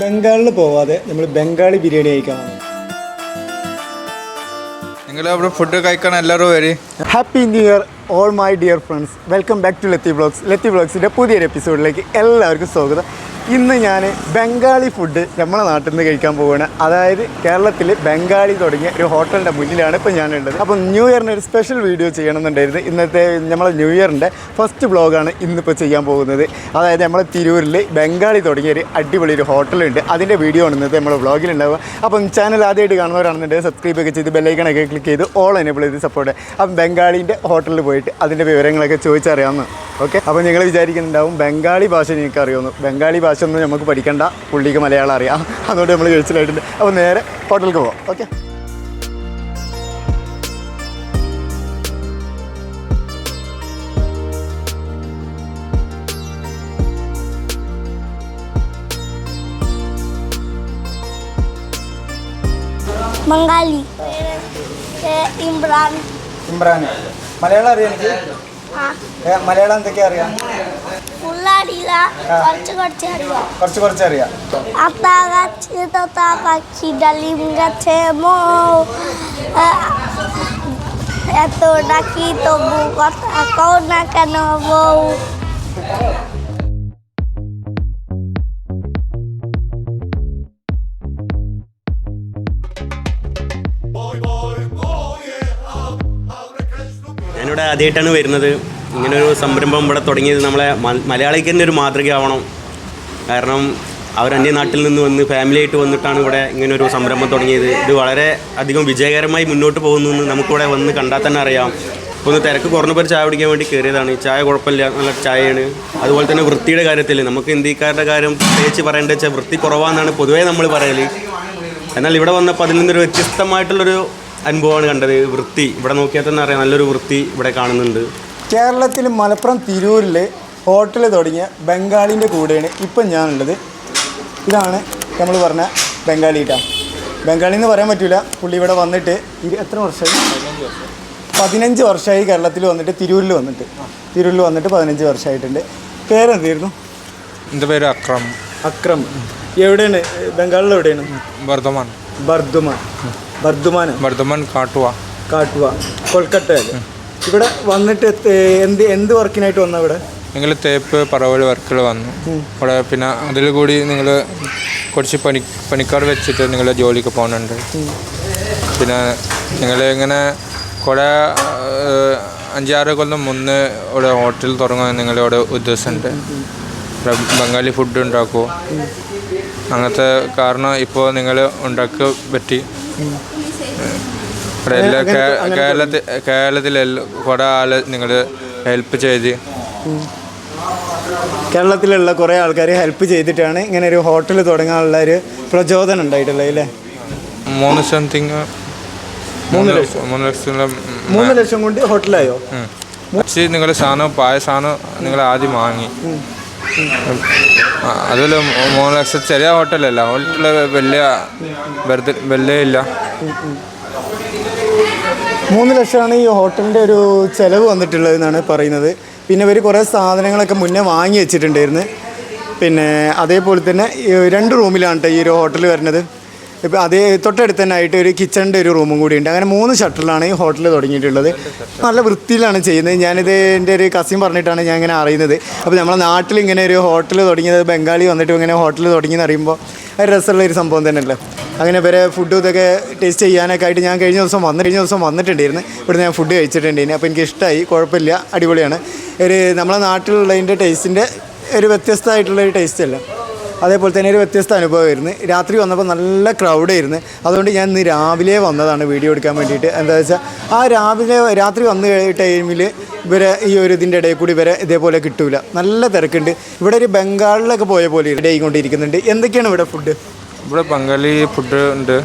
ബംഗാളിൽ പോവാതെ നമ്മൾ ബംഗാളി ബിരിയാണി കഴിക്കാൻ നിങ്ങൾ അവിടെ ഫുഡ് കഴിക്കാൻ എല്ലാവരും വരി. Happy new year all my dear friends welcome back to Lathi blogs Lathi ബ്ലോഗ്സിന്റെ പുതിയൊരു എപ്പിസോഡിലേക്ക് എല്ലാവർക്കും സ്വാഗതം. ഇന്ന് ഞാൻ ബംഗാളി ഫുഡ് നമ്മുടെ നാട്ടിൽ നിന്ന് കഴിക്കാൻ പോവുകയാണ് അതായത് കേരളത്തിൽ ബംഗാളി തുടങ്ങിയ ഒരു ഹോട്ടലിന്റെ മുന്നിലാണ് ഇപ്പോൾ ഞാനുള്ളത്. അപ്പം ന്യൂ ഇയറിന് ഒരു സ്പെഷ്യൽ വീഡിയോ ചെയ്യണമെന്നുണ്ടായിരുന്നു. ഇന്നത്തെ നമ്മളെ ന്യൂ ഇയറിന്റെ ഫസ്റ്റ് ബ്ലോഗാണ് ഇന്നിപ്പോൾ ചെയ്യാൻ പോകുന്നത്. അതായത് നമ്മളെ തിരൂരിൽ ബംഗാളി തുടങ്ങിയ ഒരു അടിപൊളി ഒരു ഹോട്ടലുണ്ട്. അതിന്റെ വീഡിയോ ആണ് ഇന്നത്തെ നമ്മുടെ വ്ളോഗിലുണ്ടാവുക അപ്പം ചാനൽ ആദ്യമായിട്ട് കാണുന്നവരാണെന്നുണ്ടെങ്കിൽ സബ്സ്ക്രൈബ് ഒക്കെ ചെയ്ത് ബെല്ലൈക്കണൊക്കെ ക്ലിക്ക് ചെയ്ത് ഓൾ എനേബിൾ ചെയ്ത് സപ്പോർട്ട് അപ്പം ബംഗാളിന്റെ ഹോട്ടലിൽ പോയിട്ട് അതിന്റെ വിവരങ്ങളൊക്കെ ചോദിച്ചറിയാമെന്ന് ഓക്കെ അപ്പോൾ നിങ്ങൾ വിചാരിക്കുന്നുണ്ടാവും ബംഗാളി ഭാഷ നിങ്ങൾക്ക് അറിയുമെന്ന് ബംഗാളി ഭാഷ ഒന്നും നമുക്ക് പഠിക്കേണ്ട. പുള്ളിക്ക് മലയാളം അറിയാം. അതുകൊണ്ട് നമ്മൾ കഴിച്ചിലായിട്ടുണ്ട് അപ്പോൾ നേരെ ഹോട്ടലിലേക്ക് പോവാം. ഓക്കെ? ഇമ്രാൻ. ഇമ്രാൻ മലയാളം അറിയാം മലയാളം എന്തൊക്കെയാ അറിയാം? ഫുള്ളറിയില്ല കുറച്ച് കുറച്ച് അറിയാം കുറച്ച് കുറച്ച് അറിയാം আতা গাছে তোতা পাখি ডালিম গাছে মৌ এত ডাকি তবু কথা কও না কেন বউ ഞാനിവിടെ ആദ്യമായിട്ടാണ് വരുന്നത് ഇങ്ങനൊരു സംരംഭം ഇവിടെ തുടങ്ങിയത് നമ്മളെ മലയാളിക്ക് തന്നെ ഒരു മാതൃകയാവണം. കാരണം അവർ അന്യ നാട്ടിൽ നിന്ന് വന്ന് ഫാമിലിയായിട്ട് വന്നിട്ടാണ് ഇവിടെ ഇങ്ങനൊരു സംരംഭം തുടങ്ങിയത്. ഇത് വളരെ അധികം വിജയകരമായി മുന്നോട്ട് പോകുന്നു എന്ന് നമുക്കിവിടെ വന്ന് കണ്ടാൽ തന്നെ അറിയാം. ഒന്ന് തിരക്ക് കുറഞ്ഞപ്പോൾ ചായ കുടിക്കാൻ വേണ്ടി കയറിയതാണ്. ചായ കുഴപ്പമില്ല നല്ല ചായയാണ്. അതുപോലെ തന്നെ വൃത്തിയുടെ കാര്യത്തിൽ നമുക്ക് ഇന്ത്യക്കാരുടെ കാര്യം പ്രത്യേകിച്ച് പറയേണ്ടത് വെച്ചാൽ വൃത്തി കുറവാണെന്നാണ് പൊതുവേ നമ്മൾ പറയൽ എന്നാൽ ഇവിടെ വന്നപ്പോൾ അതിൽ നിന്നൊരു വ്യത്യസ്തമായിട്ടുള്ളൊരു അനുഭവമാണ് കണ്ടത്. വൃത്തി ഇവിടെ നോക്കിയാൽ തന്നെ അറിയാം നല്ലൊരു വൃത്തി ഇവിടെ കാണുന്നുണ്ട്. കേരളത്തിൽ മലപ്പുറം തിരൂരിൽ ഹോട്ടൽ തുടങ്ങിയ ബംഗാളിന്റെ കൂടെയാണ് ഇപ്പം ഞാനുള്ളത്. ഇതാണ് നമ്മൾ പറഞ്ഞ ബംഗാളി ഇട്ടാ ബംഗാളി എന്ന് പറയാൻ പറ്റില്ല പുള്ളി ഇവിടെ വന്നിട്ട് എത്ര വർഷമായി? പതിനഞ്ച് വർഷമായി കേരളത്തിൽ വന്നിട്ട് തിരൂരിൽ വന്നിട്ട്. തിരൂരിൽ വന്നിട്ട് പതിനഞ്ച് വർഷമായിട്ടുണ്ട്. പേരെന്തായിരുന്നു? എന്റെ പേര് അക്രം. അക്രം. എവിടെയാണ്? ബംഗാളിൽ എവിടെയാണ്? ബർദ്ധമാൻ ബർദ്ധമാൻ ബർദ്ധമാൻ ബർദ്ധമാൻ കാട്ടുവ. കാട്ടുവ. കൊൽക്കട്ടയിൽ ഇവിടെ വന്നിട്ട് എന്ത് എന്ത് വർക്കിനായിട്ട് വന്ന ഇവിടെ? നിങ്ങൾ തേപ്പ് പറവൽ വർക്കുകൾ വന്നു. ഇവിടെ പിന്നെ അതിൽ കൂടി നിങ്ങൾ കുറച്ച് പണി പണിക്കാർ വെച്ചിട്ട് നിങ്ങൾ ജോലിക്ക് പോകുന്നുണ്ട്. പിന്നെ നിങ്ങൾ ഇങ്ങനെ കുറേ അഞ്ചാറ് കൊല്ലം മുന്ന് ഇവിടെ ഹോട്ടൽ തുടങ്ങാൻ നിങ്ങളിവിടെ ഉദ്ദേശമുണ്ട് ഇവിടെ ബംഗാളി ഫുഡ് ഉണ്ടാക്കുമോ അങ്ങനത്തെ കാരണം ഇപ്പോൾ നിങ്ങൾ ഉണ്ടാക്കി പറ്റി. ഇവിടെ എല്ലാ കേരളത്തിൽ കേരളത്തിലെല്ലാം കുറേ ആൾ നിങ്ങൾ ഹെൽപ്പ് ചെയ്ത്. കേരളത്തിലുള്ള കുറേ ആൾക്കാർ ഹെൽപ്പ് ചെയ്തിട്ടാണ് ഇങ്ങനെ ഒരു ഹോട്ടൽ തുടങ്ങാനുള്ള ഒരു പ്രചോദനം ഉണ്ടായിട്ടുള്ളത് അല്ലേ? മൂന്ന് സംതിങ് മൂന്ന് ലക്ഷം. മൂന്ന് ലക്ഷം മൂന്ന് ലക്ഷം കൊണ്ട് ഹോട്ടലായോ നിങ്ങൾ സാധനം പായ സാധനം നിങ്ങൾ ആദ്യം വാങ്ങി. അതിൽ മൂന്ന് ലക്ഷം ചെറിയ ഹോട്ടലല്ല ഹോട്ടൽ വലിയ വെറുതെ വലിയ ഇല്ല. മൂന്ന് ലക്ഷമാണ് ഈ ഹോട്ടലിന്റെ ഒരു ചിലവ് വന്നിട്ടുള്ളത് എന്നാണ് പറയുന്നത്. പിന്നെ ഇവർ കുറേ സാധനങ്ങളൊക്കെ മുന്നേ വാങ്ങി വെച്ചിട്ടുണ്ടായിരുന്നു. പിന്നെ അതേപോലെ തന്നെ രണ്ട് റൂമിലാണ് ഈ ഒരു ഹോട്ടൽ വരുന്നത്. ഇപ്പം അതേ തൊട്ടടുത്ത് തന്നെ ആയിട്ട് ഒരു കിച്ചണിന്റെ ഒരു റൂമും കൂടി ഉണ്ട്. അങ്ങനെ മൂന്ന് ഷട്ടറിലാണ് ഈ ഹോട്ടൽ തുടങ്ങിയിട്ടുള്ളത്. നല്ല വൃത്തിയിലാണ് ചെയ്യുന്നത്. ഞാനിത് എന്റെ ഒരു കസിൻ പറഞ്ഞിട്ടാണ് ഞാൻ ഇങ്ങനെ അറിയുന്നത്. അപ്പോൾ നമ്മളെ നാട്ടിൽ ഇങ്ങനെ ഒരു ഹോട്ടൽ തുടങ്ങിയത് ബംഗാളി വന്നിട്ട് ഇങ്ങനെ ഹോട്ടൽ തുടങ്ങിയെന്ന് അറിയുമ്പോൾ രസമുള്ള ഒരു സംഭവം തന്നെയല്ലേ? അങ്ങനെ വരെ ഫുഡ് ഇതൊക്കെ ടേസ്റ്റ് ചെയ്യാനൊക്കെ ആയിട്ട് ഞാൻ കഴിഞ്ഞ ദിവസം വന്ന് കഴിഞ്ഞ ദിവസം വന്നിട്ടുണ്ടായിരുന്നു. ഇവിടെ ഞാൻ ഫുഡ് കഴിച്ചിട്ടുണ്ടായിരുന്നു. അപ്പോൾ എനിക്ക് ഇഷ്ടമായി കുഴപ്പമില്ല. അടിപൊളിയാണ്. ഒരു നമ്മളെ നാട്ടിലുള്ളതിന്റെ ടേസ്റ്റിന്റെ ഒരു വ്യത്യസ്തമായിട്ടുള്ള ഒരു ടേസ്റ്റ് അല്ല? അതേപോലെ തന്നെ ഒരു വ്യത്യസ്ത അനുഭവമായിരുന്നു. രാത്രി വന്നപ്പോൾ നല്ല ക്രൗഡായിരുന്നു അതുകൊണ്ട് ഞാൻ ഇന്ന് രാവിലെ വന്നതാണ് വീഡിയോ എടുക്കാൻ വേണ്ടിയിട്ട്. എന്താ വെച്ചാൽ ആ രാവിലെ രാത്രി വന്ന ടൈമിൽ ഇവരെ ഈ ഒരു ഇതിന്റെ ഇടയിൽ കൂടി ഇവരെ ഇതേപോലെ കിട്ടൂല. നല്ല തിരക്കുണ്ട്. ഇവിടെ ഒരു ബംഗാളിലൊക്കെ പോയ പോലെ ഇടയിൽ കൊണ്ടിരിക്കുന്നുണ്ട് എന്തൊക്കെയാണ് ഇവിടെ ഫുഡ് ഇവിടെ ബംഗാളി ഫുഡ് ഉണ്ട്.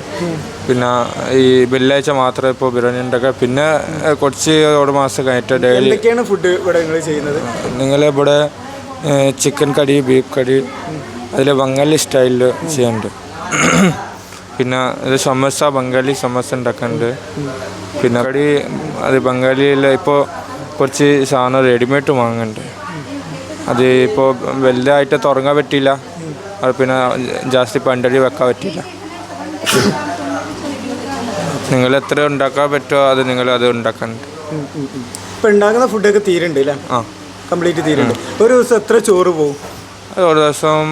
പിന്നെ ഈ വെള്ളിയാഴ്ച മാത്രമേ ഇപ്പോൾ ബിരിയാണി ഉണ്ടാക്കുക പിന്നെ കുറച്ച് ഒരു മാസം കഴിഞ്ഞിട്ട് ഡെയിലി എന്തൊക്കെയാണ് ഫുഡ് ഇവിടെ നിങ്ങൾ ചെയ്യുന്നത്? നിങ്ങൾ ഇവിടെ ചിക്കൻ കടി ബീഫ് കടി അതിൽ ബംഗാളി സ്റ്റൈലിൽ ചെയ്യുന്നുണ്ട് പിന്നെ ഇത് സമോസ ബംഗാളി സമോസ ഉണ്ടാക്കുന്നുണ്ട് പിന്നെ കടി അത് ബംഗാളിയിൽ ഇപ്പോൾ കുറച്ച് സാധനം റെഡിമെയ്ഡ് വാങ്ങുന്നുണ്ട്. അത് ഇപ്പോൾ വലുതായിട്ട് തുടങ്ങാൻ പറ്റിയില്ല. അത് പിന്നെ ജാസ്തി പണ്ടടി വെക്കാൻ പറ്റില്ല നിങ്ങൾ എത്ര ഉണ്ടാക്കാൻ പറ്റുമോ അത് നിങ്ങൾ അത് ഉണ്ടാക്കുന്നുണ്ട് ഇപ്പം ഉണ്ടാക്കുന്ന ഫുഡൊക്കെ തീരുണ്ട് അല്ലേ ആ. കംപ്ലീറ്റ് തീരുണ്ട്. ഒരു ദിവസം എത്ര ചോറ് പോകും ഒരു ദിവസം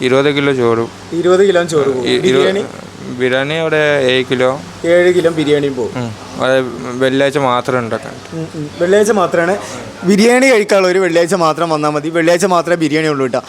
ഇരുപത് കിലോ ചോറും. ഇരുപത് കിലോ ചോറ് പോകും ബിരിയാണി? ബിരിയാണി അവിടെ ഏഴ് കിലോ. ഏഴ് കിലോ ബിരിയാണിയും പോകും വെള്ളിയാഴ്ച മാത്രമേ ഉണ്ടാക്കാൻ. വെള്ളിയാഴ്ച മാത്രമാണ്. ബിരിയാണി കഴിക്കാനുള്ള ഒരു വെള്ളിയാഴ്ച മാത്രം വന്നാൽ മതി. വെള്ളിയാഴ്ച മാത്രമേ ബിരിയാണി ഉള്ളൂ കേട്ടോ.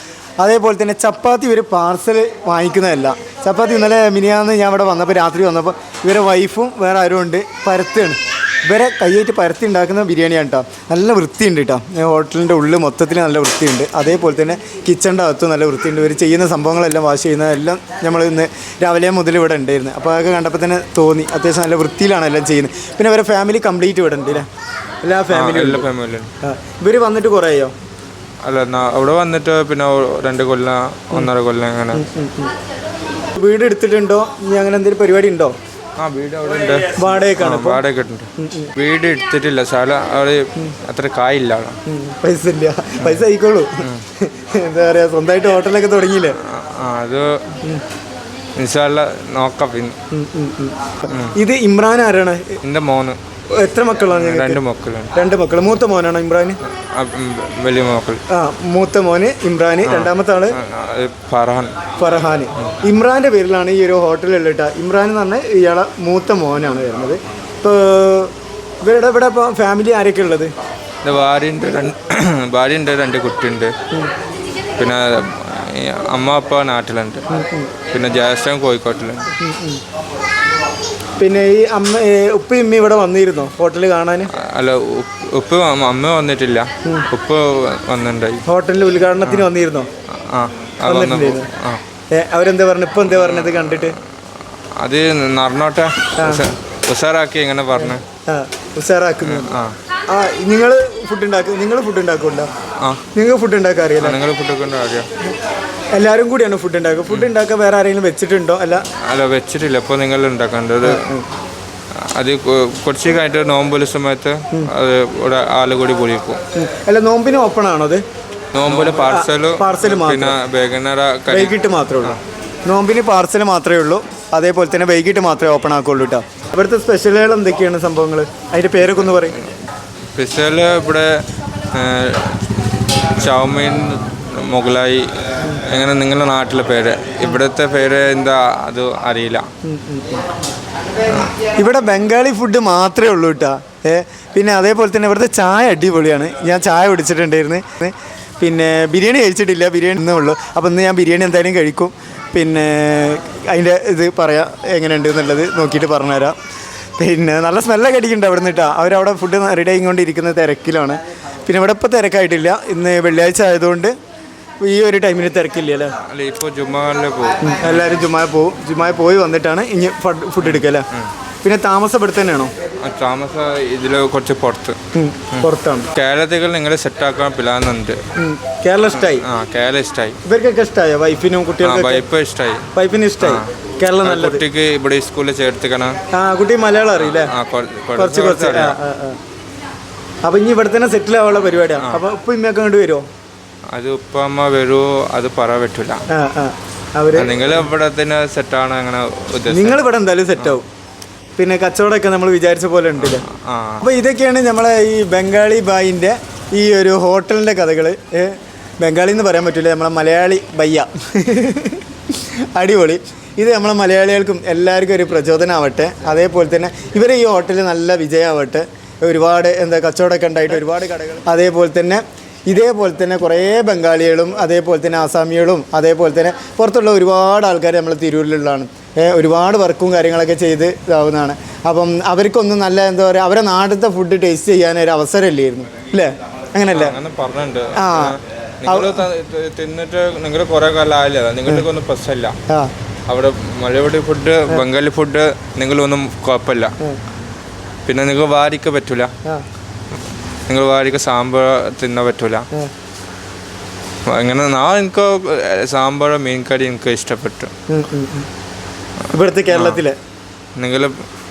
അതേപോലെ തന്നെ ചപ്പാത്തി ഇവർ പാർസൽ വാങ്ങിക്കുന്നതല്ല. ചപ്പാത്തി ഇന്നലെ മിനിയാന്ന് ഞാൻ ഇവിടെ വന്നപ്പോൾ രാത്രി വന്നപ്പോൾ ഇവരെ വൈഫും വേറെ ആരും ഉണ്ട്. പരത്തുകയാണ്. ഇവരെ കൈയേറ്റ് പരത്തി ഉണ്ടാക്കുന്ന ബിരിയാണിയാണ് കേട്ടോ നല്ല വൃത്തിയുണ്ട് കേട്ടോ ഹോട്ടലിന്റെ ഉള്ളിൽ മൊത്തത്തിൽ നല്ല വൃത്തിയുണ്ട്. അതേപോലെ തന്നെ കിച്ചണിന്റെ അകത്തും നല്ല വൃത്തിയുണ്ട്. ഇവർ ചെയ്യുന്ന സംഭവങ്ങളെല്ലാം വാഷ് ചെയ്യുന്നതെല്ലാം നമ്മൾ ഇന്ന് രാവിലെ മുതൽ ഇവിടെ ഉണ്ടായിരുന്നു. അപ്പോൾ അതൊക്കെ കണ്ടപ്പോൾ തന്നെ തോന്നി. അത്യാവശ്യം നല്ല വൃത്തിയിലാണ് എല്ലാം ചെയ്യുന്നത്. പിന്നെ ഇവരെ ഫാമിലി കംപ്ലീറ്റ് ഇവിടെ ഉണ്ട് അല്ലേ എല്ലാ ഫാമിലിയും ഇവർ വന്നിട്ട് കുറേ ആയോ? അല്ല അവിടെ വന്നിട്ട് പിന്നെ രണ്ട് കൊല്ലം ഒന്നര കൊല്ലം അങ്ങനെ. വീട് എടുത്തിട്ടുണ്ടോ? ഇനി അങ്ങനെ എന്തെങ്കിലും പരിപാടി ഉണ്ടോ? ആ വീട് അവിടെ ഉണ്ട്. വാടകയ്ക്കാണ് വാടക ഉണ്ട് വീട് എടുത്തിട്ടില്ല. സ്ഥലം അവിടെ അത്ര കായില്ല അവിടെ. പൈസ ഇല്ല പൈസ ആയിക്കോളൂ. എന്താ പറയാ സ്വന്തമായിട്ട് ഹോട്ടലൊക്കെ തുടങ്ങിയില്ലേ? ആ, അത് ഇൻഷാല്ല നോക്കാം പിന്നെ. ഇത് ഇമ്രാൻ ആരാണ്? എന്റെ മോന്. എത്ര മക്കളാണ് രണ്ട് മക്കളാണ് രണ്ട് മക്കൾ മൂത്ത മോനാണ് ഇമ്രാൻ വലിയ മോക്കൾ. ആ മൂത്ത മോന് ഇമ്രാൻ രണ്ടാമത്തെ ആൾ ഫർഹാൻ. ഫർഹാൻ ഇമ്രാന്റെ പേരിലാണ് ഈ ഒരു ഹോട്ടലിൽ ഇട്ട. ഇമ്രാൻ എന്ന് പറഞ്ഞാൽ ഇയാളെ മൂത്ത മോനാണ് വരുന്നത്. ഇപ്പോൾ ഇവരുടെ ഇവിടെ ഇപ്പോൾ ഫാമിലി ആരൊക്കെ ഉള്ളത്? ഭാര്യയുണ്ട് രണ്ട് ഭാര്യയുണ്ട് രണ്ട് കുട്ടിയുണ്ട്. പിന്നെ അമ്മ അപ്പ നാട്ടിലുണ്ട്. പിന്നെ ജ്യേഷ്ഠൻ കോഴിക്കോട്ടിലുണ്ട്. പിന്നെ ഈ അമ്മ ഏ, ഉപ്പയും ഇവിടെ വന്നിരുന്നോ ഹോട്ടലിൽ കാണാൻ? അല്ല ഉപ്പ് ഉപ്പ് വ- അമ്മ വന്നിട്ടില്ല. ഉപ്പ് വന്നിട്ടുണ്ടായി ഹോട്ടലിൽ ഉദ്ഘാടനത്തിന് വന്നിരുന്നോ? ആ അത് വന്നു വന്നിട്ടുണ്ടായിരുന്നു. ആ. ഏ, അവരെന്താ പറഞ്ഞു? ഇപ്പൊ എന്താ പറഞ്ഞത് കണ്ടിട്ട്? അത് നടന്നോട്ടെ ഉഷ- ഉഷാറാക്കി ഇങ്ങനെ പറഞ്ഞു. ആ ഉഷാറാക്കുന്നു ആ. ആ നിങ്ങൾ ഫുഡ് ഉണ്ടാക്കും നിങ്ങൾ ഫുഡ് ഉണ്ടാക്കുന്നുണ്ടോ ആ. നിങ്ങൾ ഫുഡ് ഉണ്ടാക്കാൻ അറിയില്ല? നിങ്ങൾ ഫുഡൊക്കെ ഉണ്ടാക്കിയോ? എല്ലാവരും കൂടിയാണ് ഫുഡ് ഉണ്ടാക്കുക. ഫുഡ് ഉണ്ടാക്കാൻ വേറെ ആരെങ്കിലും വെച്ചിട്ടുണ്ടോ? അല്ല. അല്ല വെച്ചിട്ടില്ല. ഇപ്പോൾ നിങ്ങൾ ഉണ്ടാക്കേണ്ടത് അത് കൊ- കുറച്ച് കഴിഞ്ഞിട്ട് നോമ്പുല സമയത്ത് അത് ഇവിടെ ആൾ കൂടി പൊളിക്കും അല്ല നോമ്പിന് ഓപ്പൺ ആണോ അത്? നോമ്പിൽ പാർസലും പാർസൽ പിന്നെ വൈകുന്നേര കടി. വൈകിട്ട് മാത്രമേ ഉള്ളൂ. നോമ്പിന് പാർസൽ മാത്രമേ ഉള്ളൂ. അതേപോലെ തന്നെ വൈകിട്ട് മാത്രമേ ഓപ്പൺ ആക്കുള്ളൂ കേട്ടോ ഇവിടുത്തെ സ്പെഷ്യലുകൾ എന്തൊക്കെയാണ് സംഭവങ്ങൾ അതിന്റെ പേരൊക്കെ ഒന്ന് പറയും. സ്പെഷ്യൽ ഇവിടെ ചൗമീൻ മുഗലായി എങ്ങനെ നിങ്ങളുടെ നാട്ടിലെ പേര്? ഇവിടുത്തെ പേര് എന്താ? അത് അറിയില്ല. ഇവിടെ ബംഗാളി ഫുഡ് മാത്രമേ ഉള്ളൂ കേട്ടോ. ഏ പിന്നെ അതേപോലെ തന്നെ ഇവിടുത്തെ ചായ അടിപൊളിയാണ്. ഞാൻ ചായ കുടിച്ചിട്ടുണ്ടായിരുന്നു. പിന്നെ ബിരിയാണി കഴിച്ചിട്ടില്ല. ബിരിയാണി ഇന്നേ ഉള്ളൂ. അപ്പോൾ ഇന്ന് ഞാൻ ബിരിയാണി എന്തായാലും കഴിക്കും. പിന്നെ അതിന്റെ ഇത് പറയാം എങ്ങനെയുണ്ട് എന്നുള്ളത് നോക്കിയിട്ട് പറഞ്ഞുതരാം. പിന്നെ നല്ല സ്മെല്ലൊക്കെ അടിക്കുന്നുണ്ട് അവിടെ നിന്ന് കേട്ടോ. അവരവിടെ ഫുഡ് റെഡി ആയിക്കൊണ്ടിരിക്കുന്ന തിരക്കിലാണ്. പിന്നെ ഇവിടെ ഇപ്പോൾ തിരക്കായിട്ടില്ല. ഇന്ന് വെള്ളിയാഴ്ച ആയതുകൊണ്ട് ഈ ഒരു ടൈമിൽ തിരക്കില്ല അല്ലേ ഇപ്പോൾ ജുമാലിൽ പോകും എല്ലാവരും ജുമായ പോവും ജുമായ പോയി വന്നിട്ടാണ് ഇനി ഫുഡ് എടുക്കല്ലേ അല്ലേ? പിന്നെ താമസം ഇവിടെ തന്നെയാണോ? താമസം ഇതിൽ കുറച്ച് പുറത്ത്. പുറത്താണ്. കേരളത്തിൽ നിങ്ങൾ സെറ്റ് ആക്കാൻ ഉം. കേരള ഇഷ്ടമായി ആ കേരളം ഇഷ്ടമായി ഇവർക്കൊക്കെ ഇഷ്ടമായോ വൈഫിനും കുട്ടികൾക്കും വൈഫ് ഇഷ്ടമായി വൈഫിന് ഇഷ്ടമായി കേരളം നല്ല കുട്ടിക്ക് ഇവിടെ സ്കൂളിൽ ചേർത്തിക്കണം. ആ കുട്ടി മലയാളം അറിയില്ലേ കുറച്ച് കുറച്ച്. അപ്പൊ ഇനി ഇവിടെ തന്നെ സെറ്റിൽ ആവാനുള്ള പരിപാടിയാണ് അപ്പൊ ഇപ്പൊ ഇമ്മയൊക്കെ കണ്ടുവരുമോ വരുമോ അത് ഉപ്പമ്മ വരുമോ അത് പറയാൻ പറ്റൂല. അവർ നിങ്ങൾ ഇവിടെ തന്നെ സെറ്റാണ് അങ്ങനെ നിങ്ങൾ ഇവിടെ എന്തായാലും സെറ്റ് ആവും. പിന്നെ കച്ചവടമൊക്കെ നമ്മൾ വിചാരിച്ച പോലെ ഉണ്ടല്ലോ? അപ്പൊ അപ്പോൾ ഇതൊക്കെയാണ് നമ്മളെ ഈ ബംഗാളി ബായിന്റെ ഈ ഒരു ഹോട്ടലിന്റെ കഥകൾ ബംഗാളി എന്ന് പറയാൻ പറ്റില്ല നമ്മളെ മലയാളി ബയ്യ. അടിപൊളി. ഇത് നമ്മളെ മലയാളികൾക്കും എല്ലാവർക്കും ഒരു പ്രചോദനമാവട്ടെ അതേപോലെ തന്നെ ഇവർ ഈ ഹോട്ടലിൽ നല്ല വിജയമാവട്ടെ. ഒരുപാട് എന്താ കച്ചവടമൊക്കെ ഉണ്ടായിട്ട് ഒരുപാട് കടകൾ. അതേപോലെ തന്നെ ഇതേപോലെ തന്നെ കുറേ ബംഗാളികളും അതേപോലെ തന്നെ ആസാമികളും അതേപോലെ തന്നെ പുറത്തുള്ള ഒരുപാട് ആൾക്കാർ നമ്മൾ തിരൂരിലുള്ളതാണ്. ഒരുപാട് വർക്കും കാര്യങ്ങളൊക്കെ ചെയ്ത് ഇതാവുന്നതാണ്. അപ്പം അവർക്കൊന്നും നല്ല എന്താ പറയുക അവരെ നാടത്തെ ഫുഡ് ടേസ്റ്റ് ചെയ്യാൻ ഒരു അവസരമില്ലായിരുന്നു. അല്ലേ? അങ്ങനല്ലേ? ആ. തിന്നിട്ട് നിങ്ങൾ കുറെ കാലം ആയില്ല? നിങ്ങൾക്ക് ഒന്നും പ്രശ്നമില്ല. ആ. അവിടെ മലയാളി ഫുഡ് ബംഗാളി ഫുഡ് നിങ്ങളൊന്നും കുഴപ്പമില്ല. പിന്നെ നിങ്ങൾ വാരിക്ക പറ്റൂല. നിങ്ങൾ വാരിക്ക് സാമ്പാർ തിന്നാൻ പറ്റൂല. അങ്ങനെ നാ എനിക്ക് സാമ്പാർ മീൻകറി എനിക്ക് ഇഷ്ടപ്പെട്ടു. ഇവിടുത്തെ കേരളത്തിലെ? നിങ്ങൾ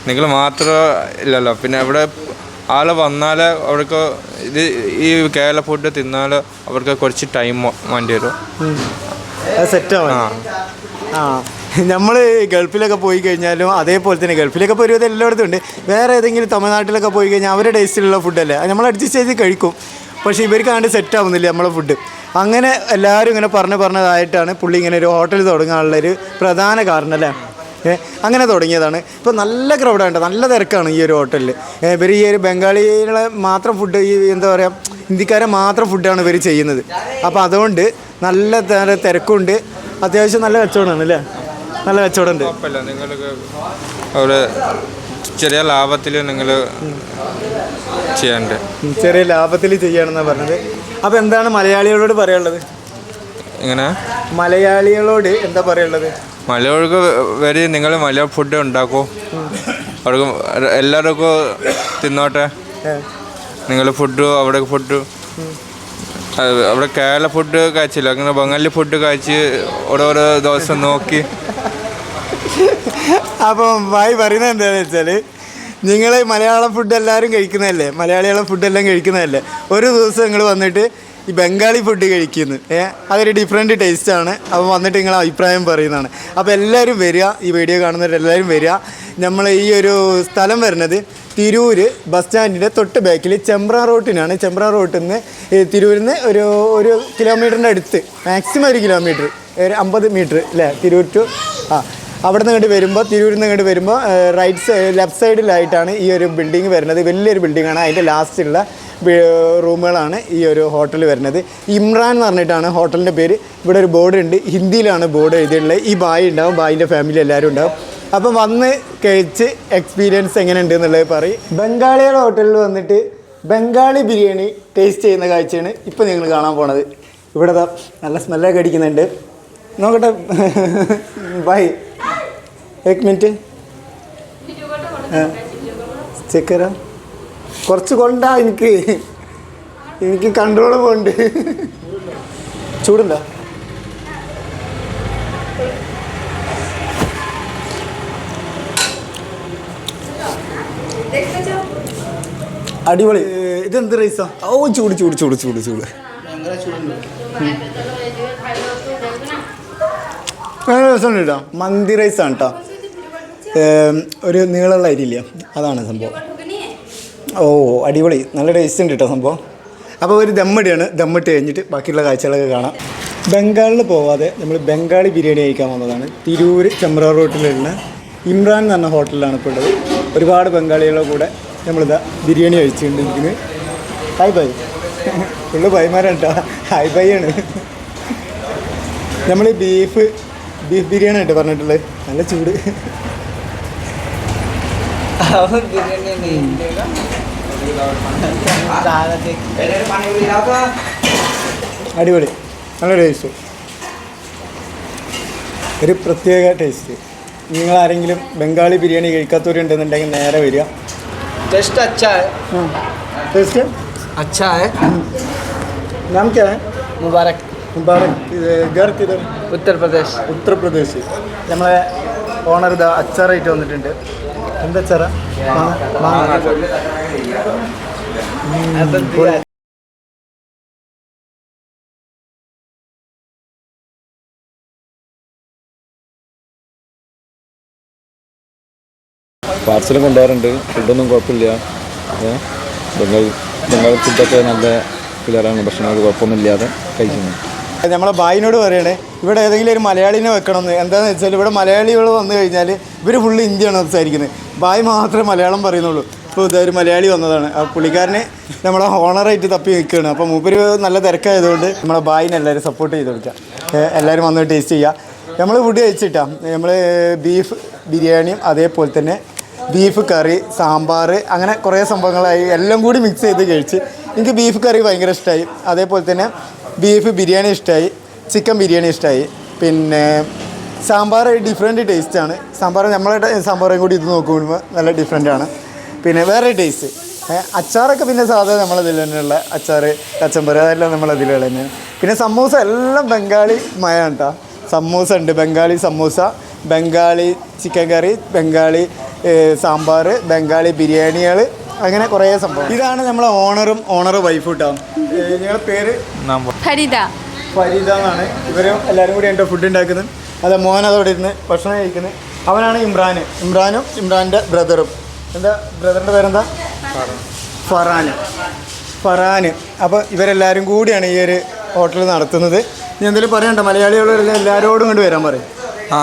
നിങ്ങൾ മാത്രം ഇല്ലല്ലോ. പിന്നെ ഇവിടെ ആളെ വന്നാൽ അവർക്ക് ഇത് ഈ കേരള ഫുഡ് തിന്നാൽ അവർക്ക് കുറച്ച് ടൈം വേണ്ടി വരും. സെറ്റ് ആ. നമ്മൾ ഗൾഫിലൊക്കെ പോയി കഴിഞ്ഞാലും അതേപോലെ തന്നെ ഗൾഫിലൊക്കെ പോയി ഒരുവിധം എല്ലായിടത്തും ഉണ്ട്. വേറെ ഏതെങ്കിലും തമിഴ്നാട്ടിലൊക്കെ പോയി കഴിഞ്ഞാൽ അവരുടെ ടേസ്റ്റിലുള്ള ഫുഡല്ലേ നമ്മൾ അഡ്ജസ്റ്റ് ചെയ്ത് കഴിക്കും. പക്ഷേ ഇവർക്ക് ആണ്ട് സെറ്റ് ആവുന്നില്ല നമ്മളെ ഫുഡ് അങ്ങനെ എല്ലാവരും ഇങ്ങനെ പറഞ്ഞ് പറഞ്ഞതായിട്ടാണ് പുള്ളി ഇങ്ങനെ ഒരു ഹോട്ടൽ തുടങ്ങാനുള്ള ഒരു പ്രധാന കാരണം അല്ലേ? അങ്ങനെ തുടങ്ങിയതാണ്. ഇപ്പോൾ നല്ല ക്രൗഡാണ് നല്ല തിരക്കാണ് ഈ ഒരു ഹോട്ടലിൽ ഇവർ ഈ ഒരു ബംഗാളികളെ മാത്രം ഫുഡ് ഈ എന്താ പറയുക ഹിന്ദിക്കാരെ മാത്രം ഫുഡാണ് ഇവർ ചെയ്യുന്നത്. അപ്പോൾ അതുകൊണ്ട് നല്ല തിരക്കുണ്ട്. അത്യാവശ്യം നല്ല കച്ചവടമാണ് അല്ലേ? നല്ല കച്ചവടം കുഴപ്പമില്ല. നിങ്ങൾക്ക് ഒരു ചെറിയ ലാഭത്തിൽ നിങ്ങൾ ചെയ്യാണ്ട് ചെറിയ ലാഭത്തിൽ ചെയ്യണമെന്നാണ് പറഞ്ഞത്. അപ്പോൾ എന്താണ് മലയാളികളോട് പറയാനുള്ളത്? എങ്ങനെ? മലയാളികളോട് എന്താ പറയാനുള്ളത്? മലയാളികൾക്ക് വരി നിങ്ങൾ മലയാള ഫുഡ് ഉണ്ടാക്കൂ. അവർക്ക് എല്ലാവർക്കും തിന്നോട്ടെ. നിങ്ങൾ ഫുഡ് അവിടെ ഫുഡ് അവിടെ കേരള ഫുഡ് കഴിച്ചില്ല. അങ്ങനെ ബംഗാളി ഫുഡ് കഴിച്ച് ഓരോരോ ദിവസം നോക്കി. അപ്പം ഭായി പറയുന്നത് എന്താണെന്ന് വെച്ചാൽ നിങ്ങൾ മലയാളം ഫുഡ് എല്ലാവരും കഴിക്കുന്നതല്ലേ? മലയാളികളെ ഫുഡെല്ലാം കഴിക്കുന്നതല്ലേ? ഒരു ദിവസം നിങ്ങൾ വന്നിട്ട് ഈ ബംഗാളി ഫുഡ് കഴിക്കുന്നു. ഏ? അതൊരു ഡിഫറെന്റ് ടേസ്റ്റാണ് അപ്പോൾ വന്നിട്ട് നിങ്ങൾ അഭിപ്രായം പറയുന്നതാണ്. അപ്പോൾ എല്ലാവരും വരിക ഈ വീഡിയോ കാണുന്നവരെല്ലാവരും വരിക. നമ്മൾ ഈ ഒരു സ്ഥലം വരുന്നത് തിരൂര് ബസ് സ്റ്റാൻഡിന്റെ തൊട്ട് ബാക്കിൽ ചെമ്പ്ര റോട്ടിനാണ്. ചെമ്പ്ര റോട്ടിൽ നിന്ന് തിരൂരിൽ നിന്ന് ഒരു ഒരു കിലോമീറ്ററിന്റെ അടുത്ത് മാക്സിമം ഒരു കിലോമീറ്റർ ഒരു അമ്പത് മീറ്റർ അല്ലേ തിരൂർ ടു ആ. അവിടെ നിന്ന് ഇങ്ങോട്ട് വരുമ്പോൾ തിരൂരിൽ നിന്ന് ഇങ്ങോട്ട് വരുമ്പോൾ റൈറ്റ് സൈഡ് ലെഫ്റ്റ് സൈഡിലായിട്ടാണ് ഈ ഒരു ബിൽഡിംഗ് വരുന്നത്. വലിയൊരു ബിൽഡിംഗാണ് അതിന്റെ ലാസ്റ്റുള്ള റൂമുകളാണ് ഈ ഒരു ഹോട്ടൽ വരുന്നത്. ഇമ്രാൻ എന്ന് പറഞ്ഞിട്ടാണ് ഹോട്ടലിന്റെ പേര്. ഇവിടെ ഒരു ബോർഡ് ഉണ്ട് ഹിന്ദിയിലാണ് ബോർഡ് എഴുതിയിട്ടുള്ളത്. ഈ ബായി ഉണ്ടാവും. ബായിന്റെ ഫാമിലി എല്ലാവരും ഉണ്ടാവും. അപ്പോൾ വന്ന് കഴിച്ച് എക്സ്പീരിയൻസ് എങ്ങനെയുണ്ട് എന്നുള്ളത് പറ ബംഗാളിയുടെ ഹോട്ടലിൽ വന്നിട്ട് ബംഗാളി ബിരിയാണി ടേസ്റ്റ് ചെയ്യുന്ന കാഴ്ചയാണ് ഇപ്പോൾ നിങ്ങൾ കാണാൻ പോണത്. ഇവിടെ നല്ല സ്മെല്ലൊക്കെ അടിക്കുന്നുണ്ട്. നോക്കട്ടെ. ബൈ എക് മിനിറ്റ് ചിക്കന കുറച്ച് കൊണ്ടാ എനിക്ക്. എനിക്ക് കൺട്രോൾ പോണ്ട് ചൂടുണ്ടോ? അടിപൊളി. ഇതെന്ത് റൈസാ ഓ ചൂട് ചൂട് ചൂട് ചൂട് ചൂട്. രസമുണ്ട് മന്തി റൈസ് ആണ് കേട്ടോ. ഒരു നീളമുള്ള അരിയില്ല അതാണ് സംഭവം. ഓ അടിപൊളി. നല്ല ടേസ്റ്റ് ഉണ്ട് കേട്ടോ സംഭവം. അപ്പോൾ ഒരു ദമ്മടിയാണ് ദമ്മട്ട് കഴിഞ്ഞിട്ട് ബാക്കിയുള്ള കാഴ്ചകളൊക്കെ കാണാം. ബംഗാളിൽ പോവാതെ നമ്മൾ ബംഗാളി ബിരിയാണി കഴിക്കാൻ വന്നതാണ്. തിരൂർ ചെമ്പ്ര റോട്ടിലുള്ള ഇമ്രാൻ എന്ന് പറഞ്ഞ ഹോട്ടലിലാണ് ഇപ്പോൾ ഉള്ളത്. ഒരുപാട് ബംഗാളികളുടെ കൂടെ നമ്മളിതാ ബിരിയാണി കഴിച്ചുകൊണ്ടിരിക്കുന്നത് ഹായ് ബൈ ഫുള്ള് ബൈമാരാണ് കേട്ടോ ഹായ് ബൈ ആണ്. നമ്മൾ ബീഫ് ബീഫ് ബിരിയാണി ആയിട്ട് പറഞ്ഞിട്ടുള്ളത്. നല്ല ചൂട്. അടിപൊളി. നല്ല ടേസ്റ്റ് ഒരു പ്രത്യേക ടേസ്റ്റ് നിങ്ങൾ ആരെങ്കിലും ബംഗാളി ബിരിയാണി കഴിക്കാത്തവരുണ്ടെന്നുണ്ടെങ്കിൽ നേരെ വരിക. टेस्ट अच्छा है ടേസ്റ്റ് अच्छा है നാം ക്യാ ഹൈ? मुबारक മുബാറക് ഇത് ഗർ കിധർ उत्तर प्रदेश ഉത്തർപ്രദേശ് നമ്മളെ ഓണർ ഇതാ അച്ചാറായിട്ട് വന്നിട്ടുണ്ട് എന്താ അച്ചാറ പാർസലും കൊണ്ടുപോകാറുണ്ട്. ഫുഡൊന്നും കുഴപ്പമില്ല. ബംഗാൾ ബംഗാൾ ഫുഡൊക്കെ നല്ല ക്ലിയറാണ് ഭക്ഷണമൊക്കെ കുഴപ്പമൊന്നുമില്ലാതെ കഴിക്കുന്നു. നമ്മളെ ബായിനോട് പറയണേ ഇവിടെ ഏതെങ്കിലും ഒരു മലയാളിനെ വെക്കണമെന്ന്. എന്താണെന്ന് വെച്ചാൽ ഇവിടെ മലയാളികൾ വന്നു കഴിഞ്ഞാൽ ഇവർ ഫുള്ള് ഹിന്ദിയാണ് സംസാരിക്കുന്നത്. ബായ് മാത്രമേ മലയാളം പറയുന്നുള്ളൂ. ഇപ്പോൾ ഇതൊരു മലയാളി വന്നതാണ്. ആ പുള്ളിക്കാരനെ നമ്മളെ ഹോണറായിട്ട് തപ്പി നിൽക്കുകയാണ്. അപ്പോൾ മൂപ്പര് നല്ല തിരക്കായതുകൊണ്ട് നമ്മളെ ബായിനെ എല്ലാവരും സപ്പോർട്ട് ചെയ്ത് കൊടുക്കാം. എല്ലാവരും വന്ന് ടേസ്റ്റ് ചെയ്യുക നമ്മൾ ഫുഡ് കഴിച്ചിട്ടാണ് നമ്മൾ ബീഫ് ബിരിയാണിയും അതേപോലെ തന്നെ ബീഫ് കറി സാമ്പാർ അങ്ങനെ കുറേ സംഭവങ്ങളായി എല്ലാം കൂടി മിക്സ് ചെയ്ത് കഴിച്ച് എനിക്ക് ബീഫ് കറി ഭയങ്കര ഇഷ്ടമായി അതേപോലെ തന്നെ ബീഫ് ബിരിയാണി ഇഷ്ടമായി ചിക്കൻ ബിരിയാണി ഇഷ്ടമായി പിന്നെ സാമ്പാർ ഡിഫറെന്റ് ടേസ്റ്റാണ് സാമ്പാർ നമ്മളുടെ സാമ്പാറും കൂടി ഇത് നോക്കുമ്പോൾ നല്ല ഡിഫറെന്റ് ആണ്. പിന്നെ വേറെ ടേസ്റ്റ് അച്ചാറൊക്കെ പിന്നെ സാധാരണ നമ്മളതിൽ തന്നെയുള്ള അച്ചാർ കച്ചമ്പറ് അതെല്ലാം നമ്മളതിലുള്ള തന്നെയാണ്. പിന്നെ സമൂസ എല്ലാം ബംഗാളി മയാണ് കേട്ടോ സമൂസ ഉണ്ട്. ബംഗാളി സമൂസ ബംഗാളി ചിക്കൻ കറി ബംഗാളി സാമ്പാർ ബംഗാളി ബിരിയാണികൾ അങ്ങനെ കുറേ സംഭവം ഇതാണ് നമ്മളെ ഓണറും ഓണർ വൈഫ് കേട്ടോ നിങ്ങളുടെ പേര്? ഫരിദ. ഫരീദ എന്നാണ്. ഇവരും എല്ലാവരും കൂടി എന്റെ ഫുഡ് ഉണ്ടാക്കുന്നത്. അതെ മോൻ അതോടെ ഇരുന്ന് ഭക്ഷണം കഴിക്കുന്നത് അവനാണ് ഇമ്രാൻ ഇമ്രാനും ഇമ്രാന്റെ ബ്രദറും എന്താ ബ്രദറിന്റെ പേരെന്താ? ഫറാൻ ഫറാൻ അപ്പോൾ ഇവരെല്ലാവരും കൂടിയാണ് ഈ ഒരു ഹോട്ടൽ നടത്തുന്നത്. ഇനി എന്തെങ്കിലും പറയണ്ട മലയാളികളെല്ലാം എല്ലാവരോടും കൊണ്ട് വരാൻ പറയും. ആ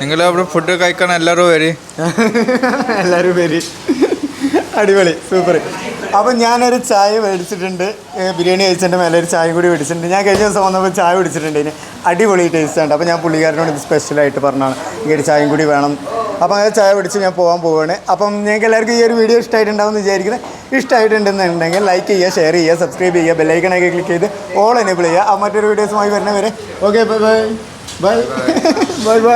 നിങ്ങൾ അവിടെ ഫുഡ് കഴിക്കാൻ എല്ലാവരും വരി. എല്ലാവരും വരി. അടിപൊളി സൂപ്പർ അപ്പം ഞാനൊരു ചായ മേടിച്ചിട്ടുണ്ട്. ബിരിയാണി കഴിച്ചതിന്റെ മേലെ ഒരു ചായ കൂടി മേടിച്ചിട്ടുണ്ട്. ഞാൻ കഴിഞ്ഞ ദിവസം വന്നപ്പോൾ ചായ കുടിച്ചിട്ടുണ്ട് അടിപൊളി ടേസ്റ്റ് ആണ്. അപ്പോൾ ഞാൻ പുള്ളിക്കാരനോട് ഇത് സ്പെഷ്യലായിട്ട് പറഞ്ഞാണ് എനിക്ക് ഒരു ചായയും കൂടി വേണം. അപ്പം അങ്ങനെ ചായ പിടിച്ച് ഞാൻ പോകാൻ പോവുകയാണ് അപ്പം നിങ്ങൾക്ക് എല്ലാവർക്കും ഈ ഒരു വീഡിയോ ഇഷ്ടമായിട്ടുണ്ടാവും എന്ന് വിചാരിക്കുന്നത് ഇഷ്ടമായിട്ടുണ്ടെന്നുണ്ടെങ്കിൽ ലൈക്ക് ചെയ്യുക ഷെയർ ചെയ്യുക സബ്സ്ക്രൈബ് ചെയ്യുക ബെല്ലൈക്കണൊക്കെ ക്ലിക്ക് ചെയ്ത് ഓൾ എനേബിൾ ചെയ്യുക. ആ മറ്റൊരു വീഡിയോസുമായി വരുന്നവരെ. Okay bye bye bye bye bye bye